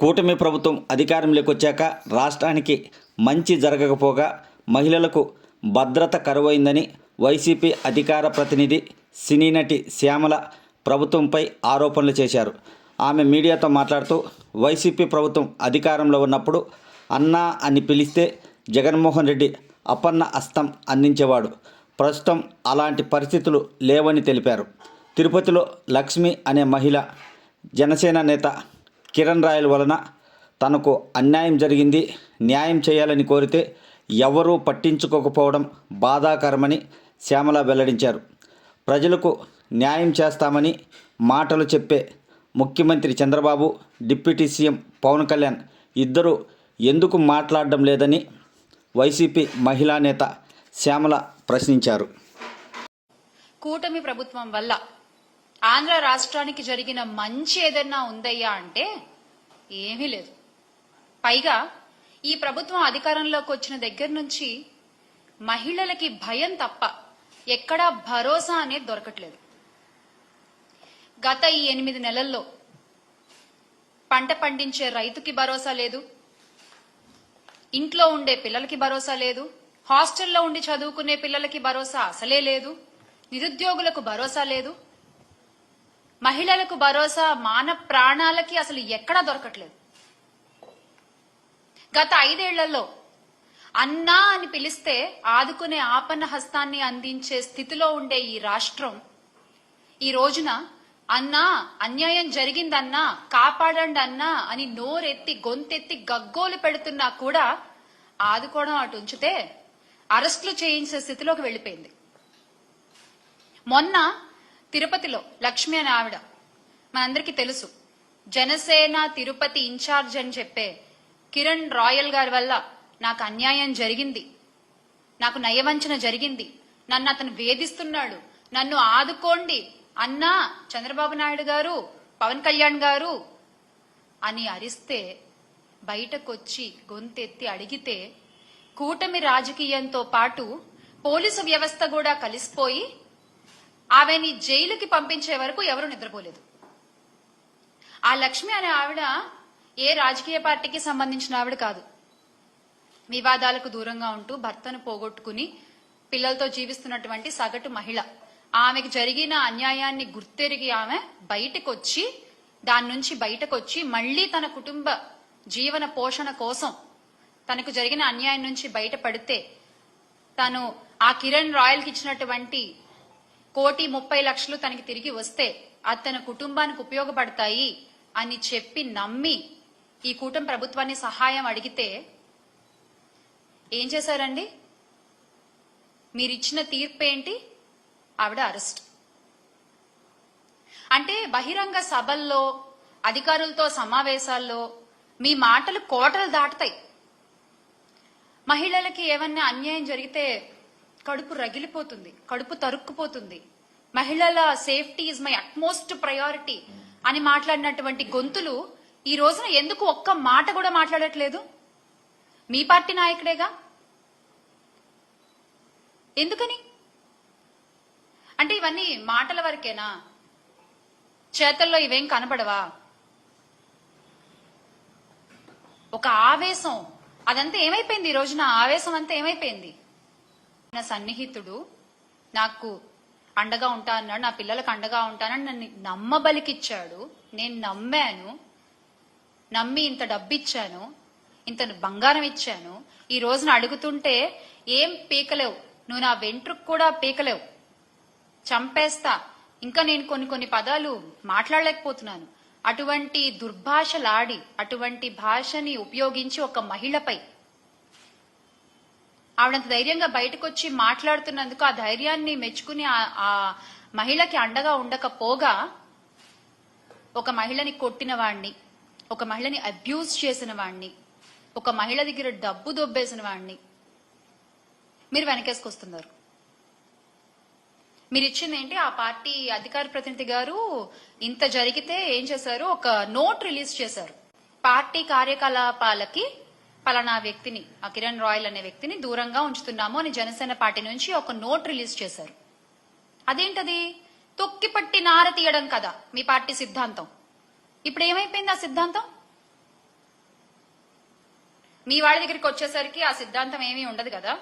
కూటమి ప్రభుత్వం అధికారంలోకి వచ్చాక రాష్ట్రానికి మంచి జరగకపోగా మహిళలకు భద్రత కరువైందని వైసీపీ అధికార ప్రతినిధి సినీ నటి శ్యామల ప్రభుత్వంపై ఆరోపణలు చేశారు. ఆమె మీడియాతో మాట్లాడుతూ వైసీపీ ప్రభుత్వం అధికారంలో ఉన్నప్పుడు అన్నా అని పిలిస్తే జగన్మోహన్ రెడ్డి అపన్న అస్తం అందించేవాడు. ప్రస్తుతం అలాంటి పరిస్థితులు లేవని తెలిపారు. తిరుపతిలో లక్ష్మి అనే మహిళ జనసేన నేత కిరణ్ రాయల్ వలన తనకు అన్యాయం జరిగింది. న్యాయం చేయాలని కోరితే ఎవరూ పట్టించుకోకపోవడం బాధాకరమని శ్యామల వెల్లడించారు. ప్రజలకు న్యాయం చేస్తామని మాటలు చెప్పే ముఖ్యమంత్రి చంద్రబాబు డిప్యూటీ సీఎం పవన్ కళ్యాణ్ ఇద్దరూ ఎందుకు మాట్లాడడం లేదని వైసీపీ మహిళా నేత శ్యామల ప్రశ్నించారు. కూటమి ప్రభుత్వం వల్ల ఆంధ్ర రాష్ట్రానికి జరిగిన మంచి ఏదన్నా ఉందయ్యా అంటే ఏమీ లేదు. పైగా ఈ ప్రభుత్వం అధికారంలోకి వచ్చిన దగ్గర నుంచి మహిళలకి భయం తప్ప ఎక్కడా భరోసా అనేది దొరకట్లేదు. గత ఈ ఎనిమిది నెలల్లో పంట పండించే రైతుకి భరోసా లేదు ఇంట్లో ఉండే పిల్లలకి భరోసా లేదు హాస్టల్లో ఉండి చదువుకునే పిల్లలకి భరోసా అసలే లేదు నిరుద్యోగులకు భరోసా లేదు మహిళలకు భరోసా మాన ప్రాణాలకి అసలు ఎక్కడా దొరకట్లేదు. గత ఐదేళ్ళలో అన్నా అని పిలిస్తే ఆదుకునే ఆపన్న హస్తాన్ని అందించే స్థితిలో ఉండే ఈ రాష్ట్రం ఈ రోజున అన్నా అన్యాయం జరిగిందన్నా కాపాడండి అన్నా అని నోరెత్తి గొంతెత్తి గగ్గోలు పెడుతున్నా కూడా ఆదుకోవడం అటు ఉంచితే అరెస్టులు చేయించే స్థితిలోకి వెళ్ళిపోయింది. మొన్న తిరుపతిలో లక్ష్మి అని ఆవిడ. మనందరికీ తెలుసు. జనసేన తిరుపతి ఇన్ఛార్జ్ అని చెప్పే కిరణ్ రాయల్ గారి వల్ల నాకు అన్యాయం జరిగింది. నాకు నయవంచన జరిగింది. నన్ను అతను వేధిస్తున్నాడు. నన్ను ఆదుకోండి అన్నా చంద్రబాబు నాయుడు గారు పవన్ కళ్యాణ్ గారు అని అరిస్తే బయటకొచ్చి గొంతెత్తి అడిగితే కూటమి రాజకీయంతో పాటు పోలీసు వ్యవస్థ కూడా కలిసిపోయి ఆమెని జైలుకి పంపించే వరకు ఎవరు నిద్రపోలేదు. ఆ లక్ష్మి అనే ఆవిడ ఏ రాజకీయ పార్టీకి సంబంధించిన ఆవిడ కాదు. వివాదాలకు దూరంగా ఉంటూ భర్తను పోగొట్టుకుని పిల్లలతో జీవిస్తున్నటువంటి సగటు మహిళ. ఆమెకు జరిగిన అన్యాయాన్ని గుర్తెరిగి ఆమె బయటకొచ్చి దాని నుంచి బయటకొచ్చి మళ్ళీ తన కుటుంబ జీవన పోషణ కోసం తనకు జరిగిన అన్యాయం నుంచి బయటపడితే తను ఆ కిరణ్ రాయల్కి ఇచ్చినటువంటి కోటి ముప్పై లక్షలు తనకి తిరిగి వస్తే అది తన కుటుంబానికి ఉపయోగపడతాయి అని చెప్పి నమ్మి ఈ కూటమి ప్రభుత్వాన్ని సహాయం అడిగితే ఏం చేశారండి? మీరిచ్చిన తీర్పు ఏంటి? ఆవిడ అరెస్ట్. అంటే బహిరంగ సభల్లో అధికారులతో సమావేశాల్లో మీ మాటలు కోటలు దాటుతాయి. మహిళలకి ఏమన్నా అన్యాయం జరిగితే కడుపు రగిలిపోతుంది కడుపు తరుక్కుపోతుంది. మహిళల safety is my utmost priority అని మాట్లాడినటువంటి గొంతులు ఈ రోజున ఎందుకు ఒక్క మాట కూడా మాట్లాడట్లేదు? మీ పార్టీ నాయకుడేగా? ఎందుకని? అంటే ఇవన్నీ మాటల వరకేనా? చేతల్లో ఇవేం కనపడవా ఒక ఆవేశం. అదంతా ఏమైపోయింది ఈ రోజున? ఆవేశం అంతా ఏమైపోయింది? నా సన్నిహితుడు నాకు అండగా ఉంటా అన్నాడు నా పిల్లలకు అండగా ఉంటానని నన్ను నమ్మబలికిచ్చాడు. నేను నమ్మాను. నమ్మి ఇంత డబ్బు ఇచ్చాను ఇంత బంగారం ఇచ్చాను. ఈ రోజున అడుగుతుంటే ఏం పీకలేవు. నువ్వు నా వెంట్రుకు కూడా పీకలేవు. చంపేస్తా. ఇంకా నేను కొన్ని కొన్ని పదాలు మాట్లాడలేకపోతున్నాను. అటువంటి దుర్భాషలాడి అటువంటి భాషని ఉపయోగించి ఒక మహిళపై ఆవిడంత ధైర్యంగా బయటకు వచ్చి మాట్లాడుతున్నందుకు ఆ ధైర్యాన్ని మెచ్చుకుని ఆ- మహిళకి అండగా ఉండకపోగా ఒక మహిళని కొట్టిన వాణ్ణి ఒక మహిళని అబ్యూజ్ చేసిన వాణ్ణి ఒక మహిళ దగ్గర డబ్బు దొబ్బేసిన వాణ్ణి మీరు వెనకేసుకొస్తున్నారు. మీరు ఇచ్చింది ఏంటి? ఆ పార్టీ అధికార ప్రతినిధి గారు ఇంత జరిగితే ఏం చేశారు? ఒక నోట్ రిలీజ్ చేశారు. పార్టీ కార్యకలాపాలకి పలానా వ్యక్తిని ఆ కిరణ్ రాయల్ అనే వ్యక్తిని దూరంగా ఉంచుతున్నాము అని జనసేన పార్టీ నుంచి ఒక నోట్ రిలీజ్ చేశారు. అదేంటది? తొక్కి పట్టి నార తీయడం కదా మీ పార్టీ సిద్ధాంతం. ఇప్పుడు ఏమైపోయింది ఆ సిద్ధాంతం? మీ వాళ్ళ దగ్గరికి వచ్చేసరికి ఆ సిద్ధాంతం ఏమీ ఉండదు కదా?